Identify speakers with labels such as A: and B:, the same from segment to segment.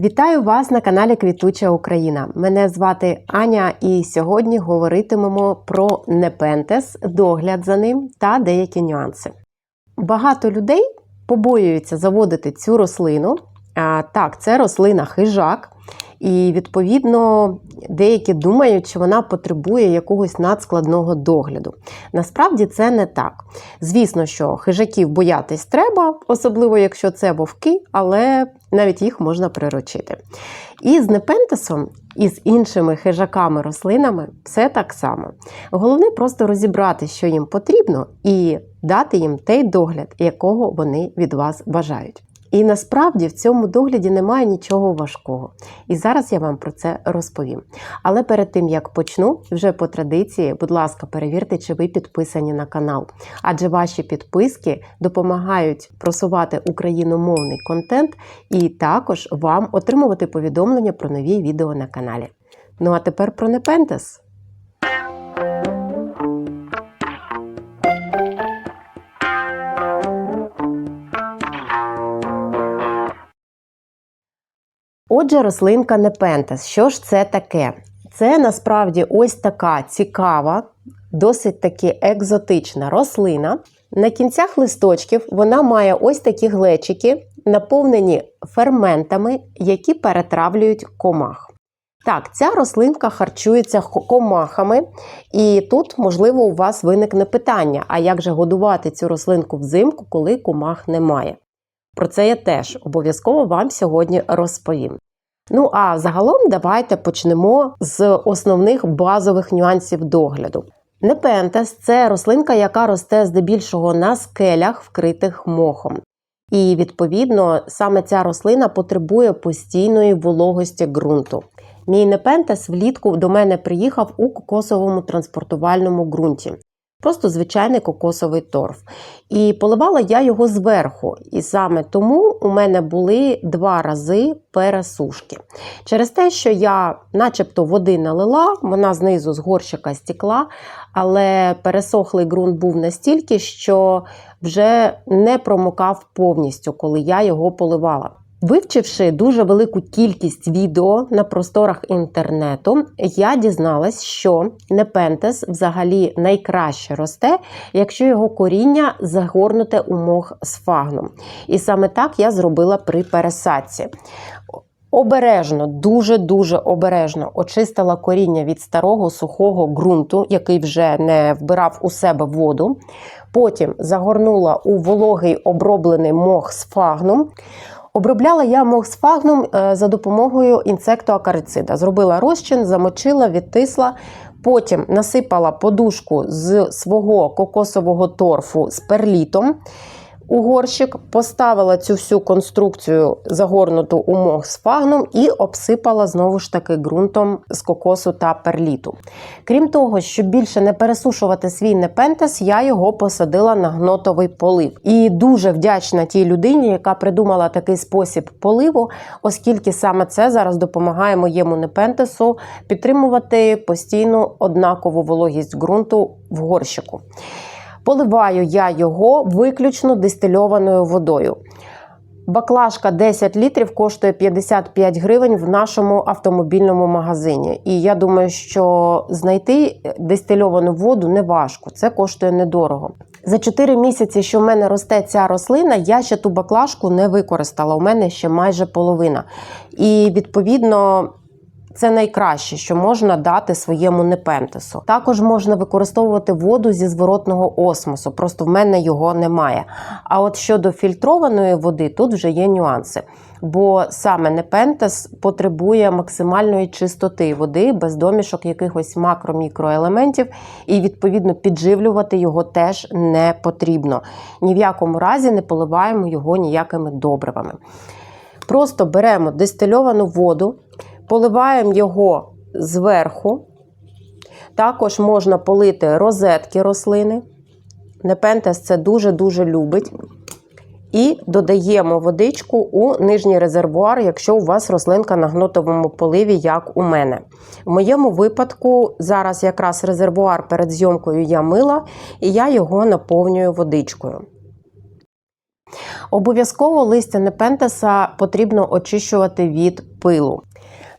A: Вітаю вас на каналі Квітуча Україна. Мене звати Аня, і сьогодні говоритимемо про непентес, догляд за ним та деякі нюанси. Багато людей побоюються заводити цю рослину. А, так, це рослина хижак, і відповідно деякі думають, що вона потребує якогось надскладного догляду. Насправді це не так. Звісно, що хижаків боятись треба, особливо якщо це вовки, але навіть їх можна приручити. І з непентесом, і з іншими хижаками рослинами все так само. Головне просто розібрати, що їм потрібно, і дати їм той догляд, якого вони від вас бажають. І насправді в цьому догляді немає нічого важкого. І зараз я вам про це розповім. Але перед тим як почну, вже по традиції, будь ласка, перевірте, чи ви підписані на канал. Адже ваші підписки допомагають просувати україномовний контент і також вам отримувати повідомлення про нові відео на каналі. Ну а тепер про Непентес. Отже, рослинка Непентес. Що ж це таке? Це насправді ось така цікава, досить таки екзотична рослина. На кінцях листочків вона має ось такі глечики, наповнені ферментами, які перетравлюють комах. Так, ця рослинка харчується комахами, і тут, можливо, у вас виникне питання: а як же годувати цю рослинку взимку, коли комах немає? Про це я теж обов'язково вам сьогодні розповім. Ну а загалом давайте почнемо з основних базових нюансів догляду. Непентес це рослинка, яка росте здебільшого на скелях, вкритих мохом. І, відповідно, саме ця рослина потребує постійної вологості ґрунту. Мій непентес влітку до мене приїхав у кокосовому транспортувальному ґрунті. Просто звичайний кокосовий торф. І поливала я його зверху. І саме тому у мене були два рази пересушки. Через те, що я, начебто, води налила, вона знизу з горщика стікла, але пересохлий ґрунт був настільки, що вже не промокав повністю, коли я його поливала. Вивчивши дуже велику кількість відео на просторах інтернету, я дізналась, що непентес взагалі найкраще росте, якщо його коріння загорнуте у мох з фагном. І саме так я зробила при пересадці. Обережно, дуже-дуже обережно очистила коріння від старого сухого ґрунту, який вже не вбирав у себе воду. Потім загорнула у вологий оброблений мох з фагном. Обробляла я мох з фагном за допомогою інсектоакарицида. Зробила розчин, замочила, відтисла. Потім насипала подушку з свого кокосового торфу з перлітом у горщик, поставила цю всю конструкцію загорнуту у мох з фагном і обсипала знову ж таки ґрунтом з кокосу та перліту. Крім того, щоб більше не пересушувати свій непентес, я його посадила на гнотовий полив. І дуже вдячна тій людині, яка придумала такий спосіб поливу, оскільки саме це зараз допомагає моєму непентесу підтримувати постійну однакову вологість ґрунту в горщику. Поливаю я його виключно дистильованою водою. Баклажка 10 літрів коштує 55 гривень в нашому автомобільному магазині. І я думаю, що знайти дистильовану воду не важко, це коштує недорого. За 4 місяці, що в мене росте ця рослина, я ще ту баклажку не використала. У мене ще майже половина. І відповідно. Це найкраще, що можна дати своєму непентесу. Також можна використовувати воду зі зворотного осмосу, просто в мене його немає. А от щодо фільтрованої води, тут вже є нюанси. Бо саме непентес потребує максимальної чистоти води, без домішок якихось макро-мікроелементів, і, відповідно, підживлювати його теж не потрібно. Ні в якому разі не поливаємо його ніякими добривами. Просто беремо дистильовану воду. Поливаємо його зверху. Також можна полити розетки рослини. Непентес це дуже-дуже любить. І додаємо водичку у нижній резервуар, якщо у вас рослинка на гнотовому поливі, як у мене. В моєму випадку, зараз якраз резервуар перед зйомкою я мила, і я його наповнюю водичкою. Обов'язково листя непентеса потрібно очищувати від пилу.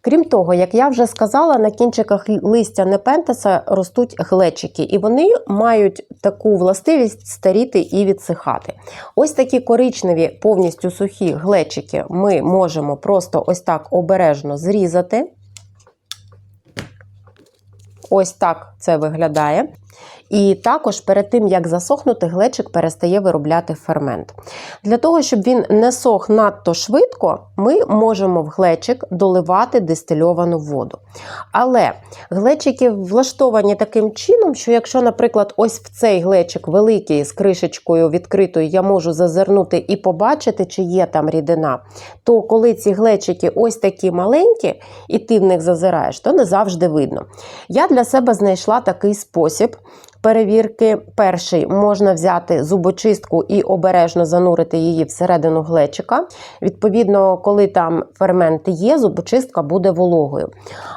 A: Крім того, як я вже сказала, на кінчиках листя непентеса ростуть глечики, і вони мають таку властивість старіти і відсихати. Ось такі коричневі, повністю сухі глечики ми можемо просто ось так обережно зрізати. Ось так це виглядає. І також перед тим, як засохнути, глечик перестає виробляти фермент. Для того, щоб він не сох надто швидко, ми можемо в глечик доливати дистильовану воду. Але глечики влаштовані таким чином, що якщо, наприклад, ось в цей глечик великий з кришечкою відкритою, я можу зазирнути і побачити, чи є там рідина, то коли ці глечики ось такі маленькі, і ти в них зазираєш, то не завжди видно. Я для себе знайшла такий спосіб перевірки. Перший можна взяти зубочистку і обережно занурити її всередину глечика. Відповідно, коли там фермент є, зубочистка буде вологою.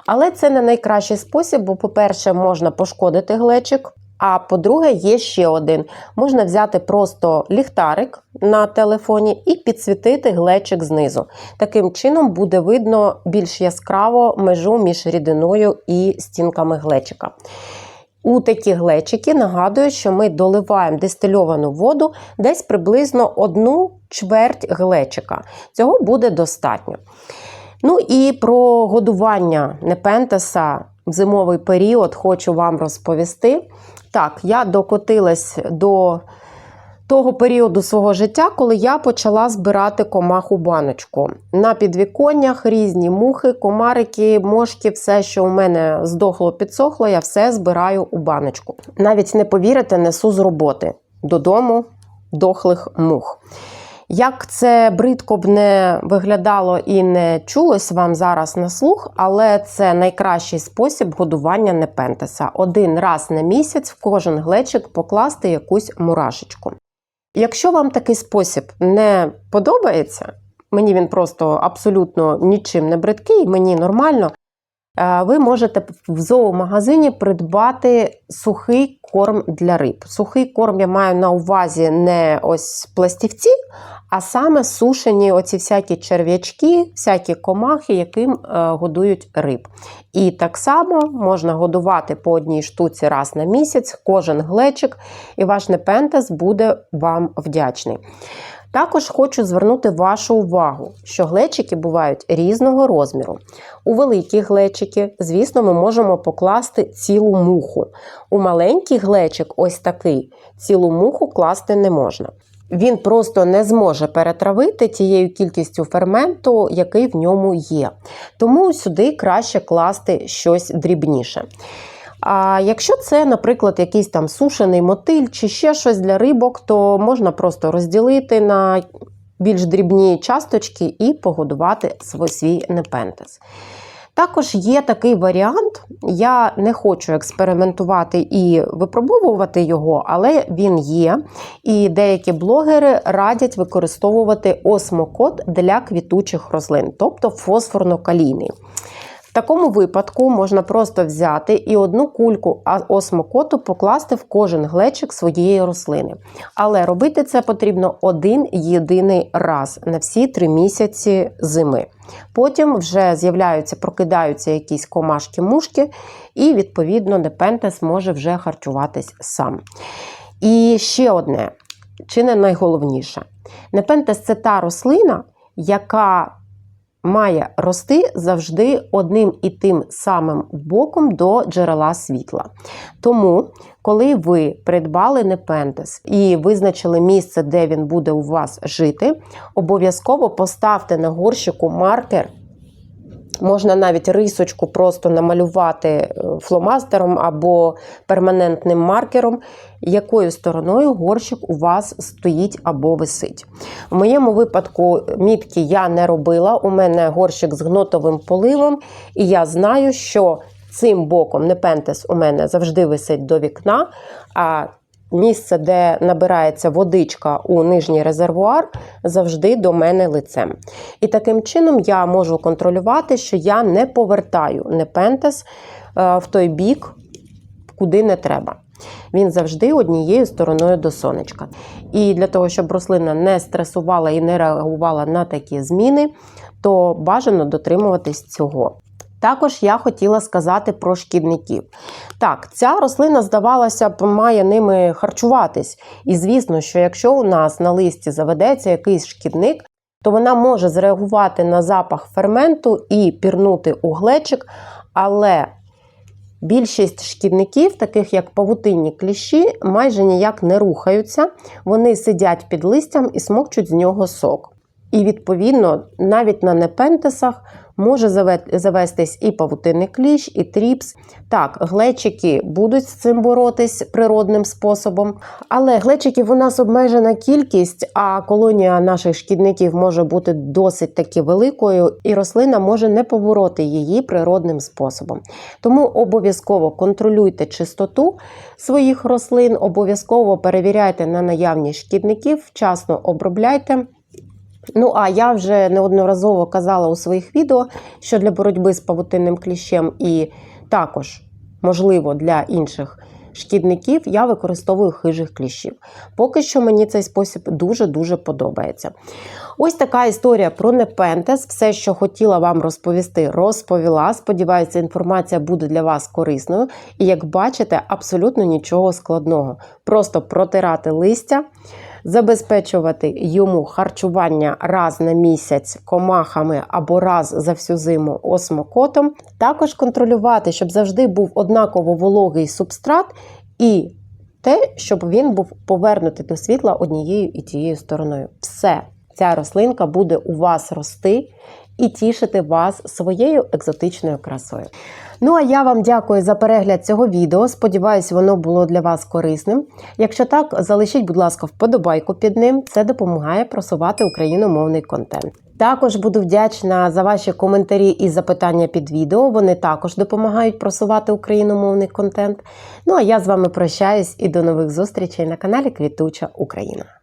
A: Але це не найкращий спосіб, бо, по-перше, можна пошкодити глечик. А по-друге, є ще один. Можна взяти просто ліхтарик на телефоні і підсвітити глечик знизу. Таким чином буде видно більш яскраво межу між рідиною і стінками глечика. У такі глечики нагадую, що ми доливаємо дистильовану воду десь приблизно одну чверть глечика. Цього буде достатньо. Ну і про годування непентеса в зимовий період хочу вам розповісти. Так, я докотилась до того періоду свого життя, коли я почала збирати комах у баночку. На підвіконнях різні мухи, комарики, мошки, все, що у мене здохло, підсохло, я все збираю у баночку. Навіть не повірите, несу з роботи додому дохлих мух. Як це бридко б не виглядало і не чулось вам зараз на слух, але це найкращий спосіб годування непентеса. Один раз на місяць в кожен глечик покласти якусь мурашечку. Якщо вам такий спосіб не подобається, мені він просто абсолютно нічим не бридкий, мені нормально, ви можете в зоомагазині придбати сухий корм для риб. Сухий корм я маю на увазі не ось пластівці, а саме сушені оці всякі черв'ячки, всякі комахи, яким е, годують риб. І так само можна годувати по одній штуці раз на місяць, кожен глечик, і ваш непентес буде вам вдячний. Також хочу звернути вашу увагу, що глечики бувають різного розміру. У великі глечики, звісно, ми можемо покласти цілу муху. У маленький глечик, ось такий, цілу муху класти не можна. Він просто не зможе перетравити тією кількістю ферменту, який в ньому є. Тому сюди краще класти щось дрібніше. А якщо це, наприклад, якийсь там сушений мотиль чи ще щось для рибок, то можна просто розділити на більш дрібні часточки і погодувати свій непентес. Також є такий варіант, я не хочу експериментувати і випробовувати його, але він є. І деякі блогери радять використовувати осмокод для квітучих рослин, тобто фосфорно-калійний. В такому випадку можна просто взяти і одну кульку осмокоту покласти в кожен глечик своєї рослини. Але робити це потрібно один єдиний раз на всі три місяці зими. Потім вже з'являються, прокидаються якісь комашки-мушки, і, відповідно, непентес може вже харчуватись сам. І ще одне, чи не найголовніше, непентес це та рослина, яка має рости завжди одним і тим самим боком до джерела світла. Тому, коли ви придбали непентес і визначили місце, де він буде у вас жити, обов'язково поставте на горщику маркер. Можна навіть рисочку просто намалювати е, фломастером або перманентним маркером, якою стороною горщик у вас стоїть або висить. В моєму випадку мітки я не робила. У мене горщик з гнотовим поливом, і я знаю, що цим боком непентес у мене завжди висить до вікна. а Місце, де набирається водичка у нижній резервуар, завжди до мене лицем. І таким чином я можу контролювати, що я не повертаю непентес е, в той бік, куди не треба. Він завжди однією стороною до сонечка. І для того, щоб рослина не стресувала і не реагувала на такі зміни, то бажано дотримуватись цього. Також я хотіла сказати про шкідників. Так, ця рослина, здавалося б, має ними харчуватись. І звісно, що якщо у нас на листі заведеться якийсь шкідник, то вона може зреагувати на запах ферменту і пірнути у глечик, але більшість шкідників, таких як павутинні кліщі, майже ніяк не рухаються, вони сидять під листям і смокчуть з нього сок. І, відповідно, навіть на непентесах може завестись і павутинний кліщ, і тріпс. Так, глечики будуть з цим боротись природним способом, але глечиків у нас обмежена кількість, а колонія наших шкідників може бути досить таки великою, і рослина може не побороти її природним способом. Тому обов'язково контролюйте чистоту своїх рослин, обов'язково перевіряйте на наявність шкідників, вчасно обробляйте. Ну, а я вже неодноразово казала у своїх відео, що для боротьби з павутинним кліщем і також, можливо, для інших шкідників я використовую хижих кліщів. Поки що мені цей спосіб дуже-дуже подобається. Ось така історія про Непентес. Все, що хотіла вам розповісти, розповіла. Сподіваюся, інформація буде для вас корисною. І як бачите, абсолютно нічого складного. Просто протирати листя забезпечувати йому харчування раз на місяць комахами або раз за всю зиму осмокотом. Також контролювати, щоб завжди був однаково вологий субстрат і те, щоб він був повернутий до світла однією і тією стороною. Все, ця рослинка буде у вас рости і тішити вас своєю екзотичною красою. Ну а я вам дякую за перегляд цього відео. Сподіваюсь, воно було для вас корисним. Якщо так, залишіть, будь ласка, вподобайку під ним. Це допомагає просувати україномовний контент. Також буду вдячна за ваші коментарі і запитання під відео. Вони також допомагають просувати україномовний контент. Ну а я з вами прощаюсь і до нових зустрічей на каналі Квітуча Україна.